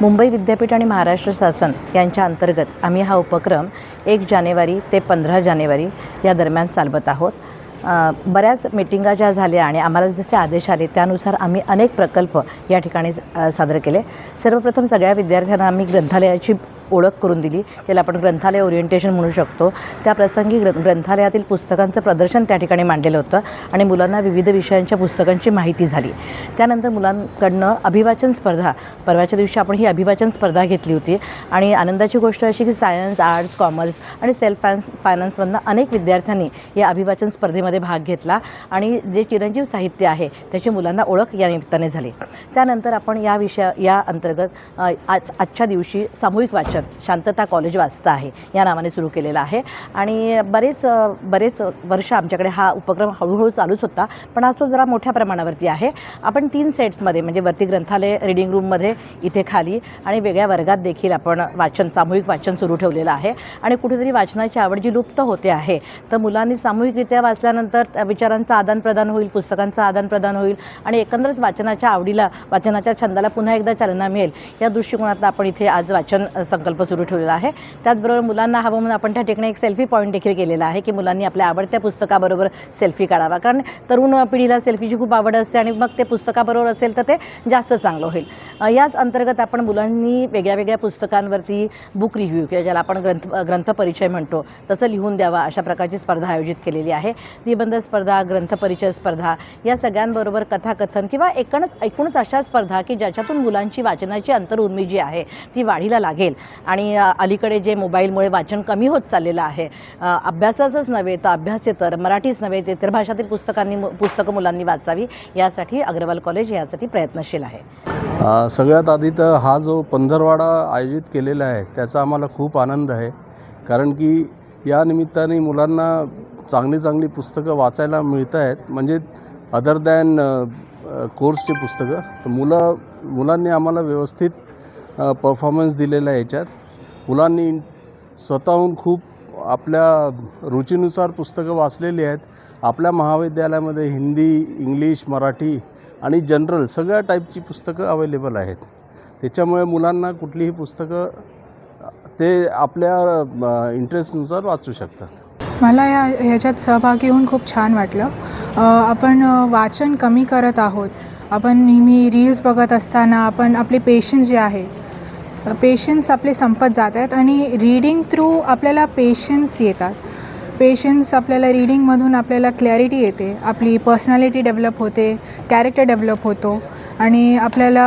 मुंबई विद्यापीठ आणि महाराष्ट्र शासन यांच्या अंतर्गत आम्ही हा उपक्रम एक जानेवारी ते पंधरा जानेवारी या दरम्यान चालवत आहोत. बऱ्याच मिटिंगा ज्या झाल्या आणि आम्हाला जसे आदेश आले त्यानुसार आम्ही अनेक प्रकल्प या ठिकाणी सादर केले. सर्वप्रथम सगळ्या विद्यार्थ्यांना आम्ही ग्रंथालयाची ओळख करून दिली. त्याला आपण ग्रंथालय ओरिएंटेशन म्हणू शकतो. त्या प्रसंगी ग्र ग्रंथालयातील पुस्तकांचं प्रदर्शन त्या ठिकाणी मांडलेलं होतं आणि मुलांना विविध विषयांच्या पुस्तकांची माहिती झाली. त्यानंतर मुलांकडनं अभिवाचन स्पर्धा. परवाच्या दिवशी आपण ही अभिवाचन स्पर्धा घेतली होती आणि आनंदाची गोष्ट अशी की सायन्स आर्ट्स कॉमर्स आणि सेल्फ फायन्स फायनान्समधनं अनेक विद्यार्थ्यांनी या अभिवाचन स्पर्धेमध्ये भाग घेतला आणि जे चिरंजीव साहित्य आहे त्याची मुलांना ओळख या निमित्ताने झाली. त्यानंतर आपण या विषया या अंतर्गत आज आजच्या दिवशी सामूहिक वाचन शांतता कॉलेज वाचता आहे. या नावाने सुरू केलेलं आहे. आणि बरेच बरेच वर्ष आमच्याकडे हा उपक्रम हळूहळू चालूच होता. पण आज तो जरा मोठ्या प्रमाणावरती आहे. आपण तीन सेट्समध्ये म्हणजे वरती ग्रंथालय रिडिंग रूममध्ये इथे खाली आणि वेगळ्या वर्गात देखील आपण वाचन सामूहिक वाचन सुरू ठेवलेलं आहे. आणि कुठेतरी वाचनाची आवड जी लुप्त होते आहे तर मुलांनी सामूहिकरित्या वाचल्यानंतर विचारांचं आदानप्रदान होईल पुस्तकांचं आदानप्रदान होईल आणि एकंदरच वाचनाच्या आवडीला वाचनाच्या छंदाला पुन्हा एकदा चालना मिळेल. या दृष्टिकोनातून आपण इथे आज वाचन संकल्प प्रकल्प सुरू ठेवलेला आहे. त्याचबरोबर मुलांना हवं म्हणून आपण त्या ठिकाणी एक सेल्फी पॉईंट देखील केलेला आहे की मुलांनी आपल्या आवडत्या पुस्तकाबरोबर सेल्फी काढावा. कारण तरुण पिढीला सेल्फीची खूप आवड असते आणि मग ते पुस्तकाबरोबर असेल तर ते जास्त चांगलं होईल. याच अंतर्गत आपण मुलांनी वेगळ्या वेगळ्या पुस्तकांवरती बुक रिव्ह्यू किंवा ज्याला आपण ग्रंथ ग्रंथ परिचय म्हणतो तसं लिहून द्यावा अशा प्रकारची स्पर्धा आयोजित केलेली आहे. निबंध स्पर्धा ग्रंथ परिचय स्पर्धा या सगळ्यांबरोबर कथाकथन किंवा एकूणच एकूणच अशा स्पर्धा की ज्याच्यातून मुलांची वाचनाची अंतरउर्मी जी आहे ती वाढीला लागेल. आणि अलीकडे जे मोबाईलमुळे वाचन कमी होत चाललेलं आहे अभ्यासाचंच नव्हे तर अभ्यासेतर मराठीच नव्हे ते इतर भाषातील पुस्तकांनी पुस्तकं मुलांनी वाचावी यासाठी अग्रवाल कॉलेज यासाठी प्रयत्नशील आहे. सगळ्यात आधी तर हा जो पंधरवाडा आयोजित केलेला आहे त्याचा आम्हाला खूप आनंद आहे. कारण की या निमित्ताने मुलांना चांगली चांगली पुस्तकं वाचायला मिळत आहेत म्हणजे अदर दॅन कोर्सची पुस्तकं तर मुलं मुलांनी आम्हाला व्यवस्थित परफॉर्मन्स दिलेला आहे याच्यात. मुलांनी स्वतःहून खूप आपल्या रुचीनुसार पुस्तकं वाचलेली आहेत. आपल्या महाविद्यालयामध्ये हिंदी इंग्लिश मराठी आणि जनरल सगळ्या टाईपची पुस्तकं अवेलेबल आहेत. त्याच्यामुळे मुलांना कुठलीही पुस्तकं ते आपल्या इंटरेस्टनुसार वाचू शकतात. मला या ह्याच्यात सहभागी होऊन खूप छान वाटलं. आपण वाचन कमी करत आहोत. आपण नेहमी रील्स बघत असताना आपण आपले पेशन्स जे आहे पेशन्स आपले संपत जात आहेत आणि रीडिंग थ्रू आपल्याला पेशन्स येतात. पेशन्स आपल्याला रीडिंगमधून आपल्याला क्लॅरिटी येते. आपली पर्सनॅलिटी डेव्हलप होते कॅरेक्टर डेव्हलप होतो आणि आपल्याला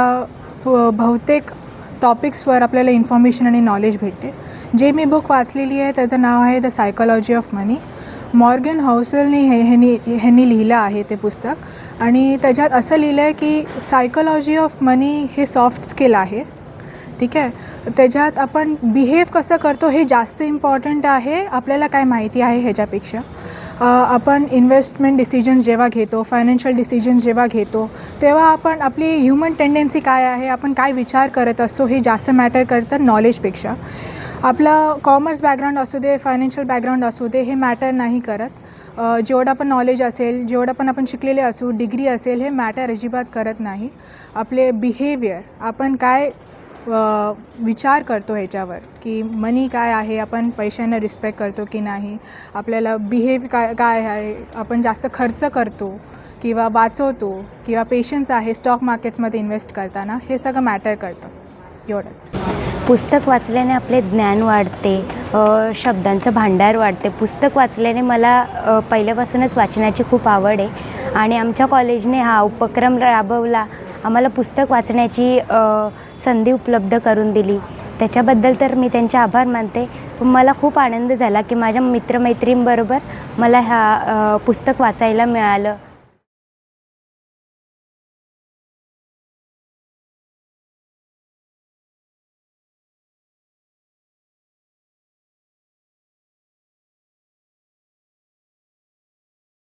बहुतेक टॉपिक्सवर आपल्याला इन्फॉर्मेशन आणि नॉलेज भेटते. जे मी बुक वाचलेली आहे त्याचं नाव आहे the psychology of money Morgan हाऊसेलने हे ह्यांनी ह्यांनी लिहिलं आहे ते पुस्तक. आणि त्याच्यात असं लिहिलं आहे की सायकॉलॉजी ऑफ मनी हे सॉफ्ट स्किल आहे. ठीक आहे? त्याच्यात आपण बिहेव कसं करतो हे जास्त इम्पॉर्टंट आहे आपल्याला काय माहिती आहे ह्याच्यापेक्षा. आपण इन्व्हेस्टमेंट डिसिजन्स जेव्हा घेतो फायनान्शियल डिसिजन्स जेव्हा घेतो तेव्हा आपण आपली ह्युमन टेंडन्सी काय आहे आपण काय विचार करत असतो हे जास्त मॅटर करतं नॉलेजपेक्षा आपलं कॉमर्स बॅकग्राऊंड असू दे फायनान्शियल बॅकग्राऊंड असू दे हे मॅटर नाही करत. जेवढं पण नॉलेज असेल जेवढं पण आपण शिकलेले असू डिग्री असेल हे मॅटर अजिबात करत नाही. आपले बिहेवियर आपण काय विचार करतो ह्याच्यावर की मनी काय आहे आपण पैशांना रिस्पेक्ट करतो की नाही? आपल्याला बिहेव काय काय आहे? आपण जास्त खर्च करतो किंवा वाचवतो किंवा पेशन्स आहे स्टॉक मार्केट्समध्ये इन्व्हेस्ट करताना हे सगळं मॅटर करतं. एवढंच. पुस्तक वाचल्याने आपले ज्ञान वाढते शब्दांचं भांडार वाढते. पुस्तक वाचल्याने मला पहिल्यापासूनच वाचनाची खूप आवड आहे. आणि आमच्या कॉलेजने हा उपक्रम राबवला. आम्हाला पुस्तक वाचण्याची संधी उपलब्ध करून दिली. त्याच्याबद्दल तर मी त्यांचे आभार मानते. पण मला खूप आनंद झाला की माझ्या मित्रमैत्रींबरोबर मला ह्या पुस्तक वाचायला मिळालं.